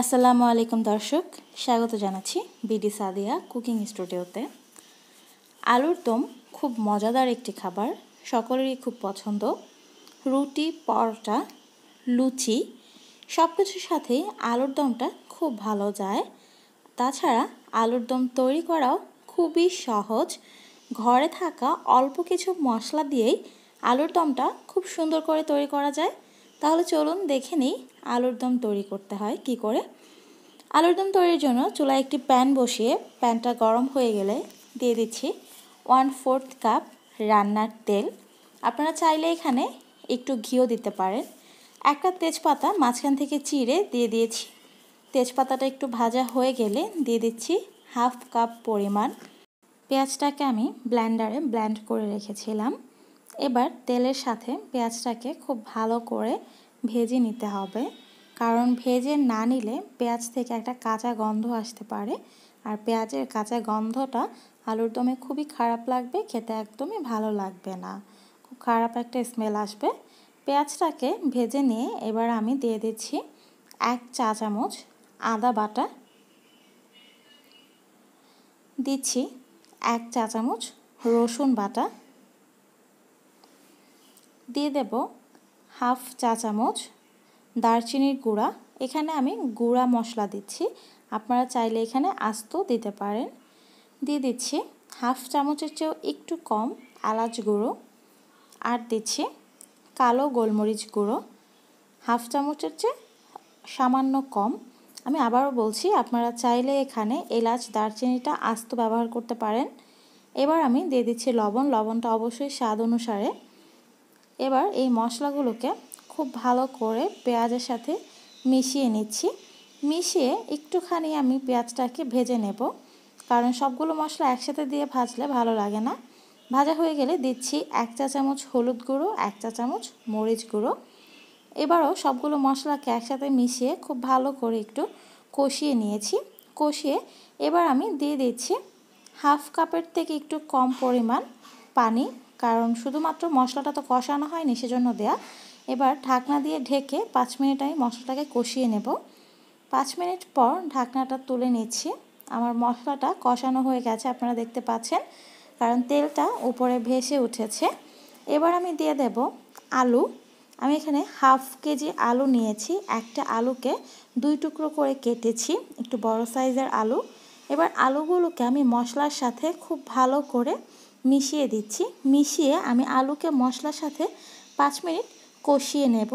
আসসালামু আলাইকুম দর্শক, স্বাগত জানাচ্ছি বিডি সাদিয়া কুকিং স্টুডিওতে। আলুর দম খুব মজাদার একটি খাবার, সকলেরই খুব পছন্দ। রুটি, পরোটা, লুচি সব কিছুর সাথেই আলুর দমটা খুব ভালো যায়। তাছাড়া আলুর দম তৈরি করাও খুবই সহজ। ঘরে থাকা অল্প কিছু মশলা দিয়েই আলুর দমটা খুব সুন্দর করে তৈরি করা যায়। তাহলে চলুন দেখে নিই আলুর দম তৈরি করতে হয় কি করে। আলুর দম তৈরির জন্য চুলায় একটি প্যান বসিয়ে প্যানটা গরম হয়ে গেলে দিয়ে দিচ্ছি ওয়ান ফোর্থ কাপ রান্নার তেল। আপনারা চাইলে এখানে একটু ঘিও দিতে পারেন। একটা তেজপাতা, মাঝখান থেকে চিড়ে দিয়ে দিয়েছি। তেজপাতাটা একটু ভাজা হয়ে গেলে দিয়ে দিচ্ছি হাফ কাপ পরিমাণ। পেঁয়াজটাকে আমি ব্ল্যান্ডারে ব্ল্যান্ড করে রেখেছিলাম। এবার তেলের সাথে পেঁয়াজটাকে খুব ভালো করে ভেজে নিতে হবে। কারণ ভেজে না নিলে পেঁয়াজ থেকে একটা কাঁচা গন্ধ আসতে পারে। আর পেঁয়াজের কাঁচা গন্ধটা আলুর দমে খুবই খারাপ লাগবে, খেতে একদমই ভালো লাগবে না। খুব খারাপ একটা স্মেল আসবে। পেঁয়াজটাকে ভেজে নিয়ে এবার আমি দিয়ে দিচ্ছি এক চা চামচ আদা বাটা। দিচ্ছি এক চা চামচ রসুন বাটা। দিয়ে দেব হাফ চা চামচ দারচিনির গুঁড়া। এখানে আমি গুঁড়া মশলা দিচ্ছি। আপনারা চাইলে এখানে আস্ত দিতে পারেন। দিয়ে দিচ্ছি হাফ চামচের চেয়েও একটু কম এলাচ গুঁড়ো। আর দিচ্ছি কালো গোলমরিচ গুঁড়ো। হাফ চামচের চেয়ে সামান্য কম। আমি আবারও বলছি, আপনারা চাইলে এখানে এলাচ, দারচিনিটা আস্ত ব্যবহার করতে পারেন। এবার আমি দিয়ে দিচ্ছি লবণ। লবণটা অবশ্যই স্বাদ অনুসারে এবার এই মশলাগুলোকে খুব ভালো করে পেঁয়াজের সাথে মিশিয়ে নিচ্ছি। মিশিয়ে একটুখানি আমি পেঁয়াজটাকে ভেজে নেব, কারণ সবগুলো মশলা একসাথে দিয়ে ভাজলে ভালো লাগে না। ভাজা হয়ে গেলে দিচ্ছি এক চা চামচ হলুদ গুঁড়ো, এক চা চামচ মরিচ গুঁড়ো। এবারও সবগুলো মশলাকে একসাথে মিশিয়ে খুব ভালো করে একটু কষিয়ে নিয়েছি। কষিয়ে এবার আমি দিয়ে দিচ্ছি হাফ কাপের থেকে একটু কম পরিমাণ পানি কারণ শুধুমাত্র মশলাটা তো কষানো হয়নি সেজন্য দেয়া। এবার ঢাকনা দিয়ে ঢেকে পাঁচ মিনিট আমি মশলাটাকে কষিয়ে নেব। পাঁচ মিনিট পর ঢাকনাটা তুলে নিচ্ছি। আমার মশলাটা কষানো হয়ে গেছে, আপনারা দেখতে পাচ্ছেন, কারণ তেলটা উপরে ভেসে উঠেছে। এবার আমি দিয়ে দেব আলু। আমি এখানে হাফ কেজি আলু নিয়েছি, একটা আলুকে দুই টুকরো করে কেটেছি, একটু বড় সাইজের আলু। এবার আলুগুলোকে আমি মশলার সাথে খুব ভালো করে মিশিয়ে দিচ্ছি। মিশিয়ে আমি আলুকে মশলার সাথে পাঁচ মিনিট কষিয়ে নেব।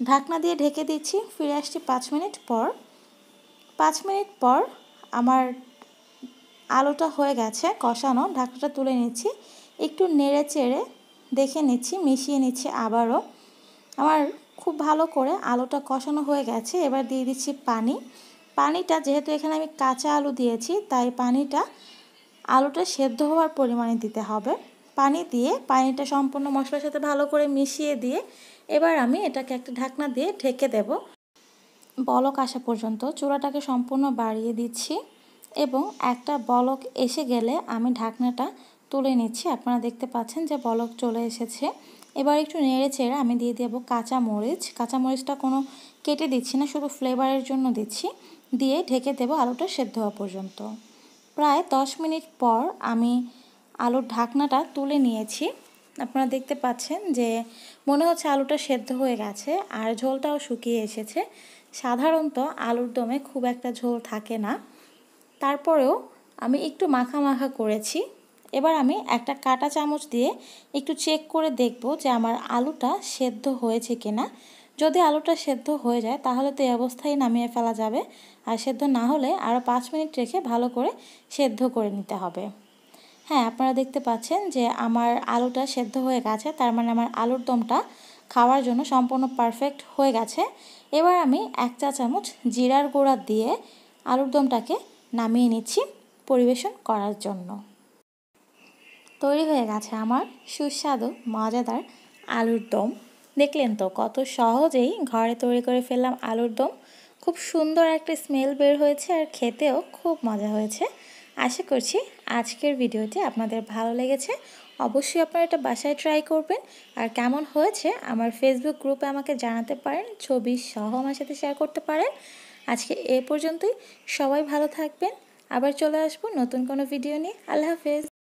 ঢাকনা দিয়ে ঢেকে দিচ্ছি, ফিরে আসছি পাঁচ মিনিট পর। পাঁচ মিনিট পর আমার আলুটা হয়ে গেছে, কষানো। ঢাকনাটা তুলে নিচ্ছি, একটু নেড়ে চেড়ে দেখে নিচ্ছি, মিশিয়ে নিচ্ছি আবারও। আমার খুব ভালো করে আলুটা কষানো হয়ে গেছে, এবার দিয়ে দিচ্ছি পানি। পানিটা, যেহেতু এখানে আমি কাঁচা আলু দিয়েছি, তাই পানিটা আলুটা সেদ্ধ হওয়ার পরিমাণে দিতে হবে। পানি দিয়ে পানিটা সম্পূর্ণ মশলার সাথে ভালো করে মিশিয়ে দিয়ে এবার আমি এটাকে একটা ঢাকনা দিয়ে ঢেকে দেব। বলক আসা পর্যন্ত চূড়াটাকে সম্পূর্ণ বাড়িয়ে দিচ্ছি এবং একটা বলক এসে গেলে আমি ঢাকনাটা তুলে নিচ্ছি। আপনারা দেখতে পাচ্ছেন যে বলক চলে এসেছে। এবার একটু নেড়ে চেড়ে আমি দিয়ে দেবো কাঁচা মরিচ। কাঁচা মরিচটা কোনো কেটে দিচ্ছি না, শুধু ফ্লেভারের জন্য দিচ্ছি। দিয়ে ঢেকে দেবো আলুটা সেদ্ধ হওয়া পর্যন্ত। প্রায় দশ মিনিট পর আমি আলুর ঢাকনাটা তুলে নিয়েছি। আপনারা দেখতে পাচ্ছেন যে মনে হচ্ছে আলুটা সেদ্ধ হয়ে গেছে আর ঝোলটাও শুকিয়ে এসেছে। সাধারণত আলুর দমে খুব একটা ঝোল থাকে না। তারপরেও আমি একটু মাখা মাখা করেছি। এবার আমি একটা কাটা চামচ দিয়ে একটু চেক করে দেখব যে আমার আলুটা সেদ্ধ হয়েছে কিনা। যদি আলুটা সেদ্ধ হয়ে যায়, তাহলে তো এই অবস্থায় নামিয়ে ফেলা যাবে। আর সেদ্ধ না হলে আরও পাঁচ মিনিট রেখে ভালো করে সেদ্ধ করে নিতে হবে। হ্যাঁ আপনারা দেখতে পাচ্ছেন যে আমার আলুটা সেদ্ধ হয়ে গেছে, তার মানে আমার আলুর দমটা খাওয়ার জন্য সম্পূর্ণ পারফেক্ট হয়ে গেছে। এবার আমি এক চা চামচ জিরার গুঁড়া দিয়ে আলুর দমটাকে নামিয়ে নিচ্ছি পরিবেশন করার জন্য। তৈরি হয়ে গেছে আমার সুস্বাদু, মজাদার আলুর দম। দেখলেন তো, কত সহজেই ঘরে তৈরি করে ফেললাম আলুর দম। খুব সুন্দর একটা স্মেল বের হয়েছে আর খেতেও খুব মজা হয়েছে। আশা করছি আজকের ভিডিওটি আপনাদের ভালো লেগেছে। অবশ্যই আপনারা এটা বাসায় ট্রাই করবেন। আর কেমন হয়েছে আমার ফেসবুক গ্রুপে আমাকে জানাতে পারেন, ছবি সহ আমার সাথে শেয়ার করতে পারেন। আজকে এ পর্যন্তই। সবাই ভালো থাকবেন। আবার চলে আসব নতুন কোনো ভিডিও নিয়ে। আল্লাহ হাফেজ।